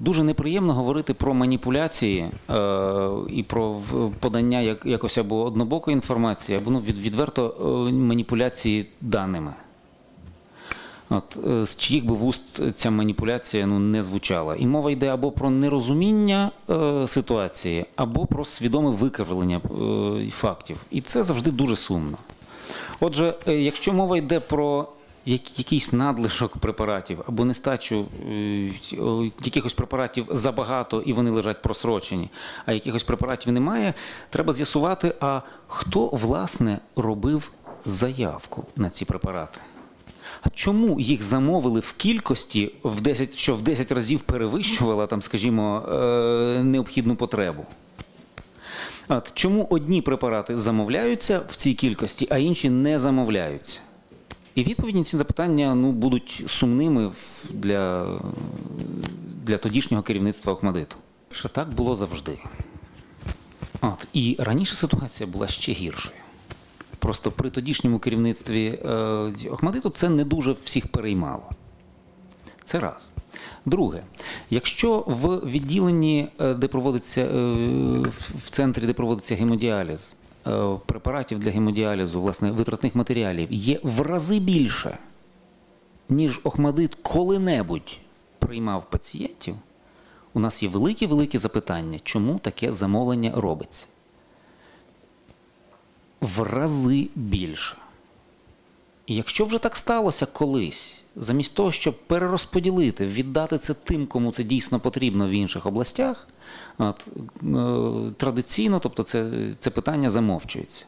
Дуже неприємно говорити про маніпуляції е, і про подання як, якось або однобокої інформації, або ну, від, відверто е, маніпуляції даними. От, е, з чиїх би вуст ця маніпуляція ну, не звучала. І мова йде або про нерозуміння е, ситуації, або про свідоме викривлення е, фактів. І це завжди дуже сумно. Отже, е, якщо мова йде про якийсь надлишок препаратів або нестачу е, якихось препаратів забагато і вони лежать просрочені, а якихось препаратів немає, треба з'ясувати, а хто власне робив заявку на ці препарати. Чому їх замовили в кількості, в 10, що в 10 разів перевищувала, там, скажімо, е, необхідну потребу? От, чому одні препарати замовляються в цій кількості, а інші не замовляються? І відповіді на ці запитання ну, будуть сумними для, для тодішнього керівництва Охмадиту. Що так було завжди. От, і раніше ситуація була ще гіршою. Просто при тодішньому керівництві е, Охмадиту це не дуже всіх переймало. Це раз. Друге, якщо в відділенні, е, де проводиться е, в- центрі, де проводиться гемодіаліз, препаратів для гемодіалізу, власне, витратних матеріалів, є в рази більше, ніж Охмадит коли-небудь приймав пацієнтів, у нас є великі-великі запитання, чому таке замовлення робиться. В рази більше. І якщо вже так сталося колись, замість того, щоб перерозподілити, віддати це тим, кому це дійсно потрібно в інших областях, е, традиційно, тобто це, це питання замовчується.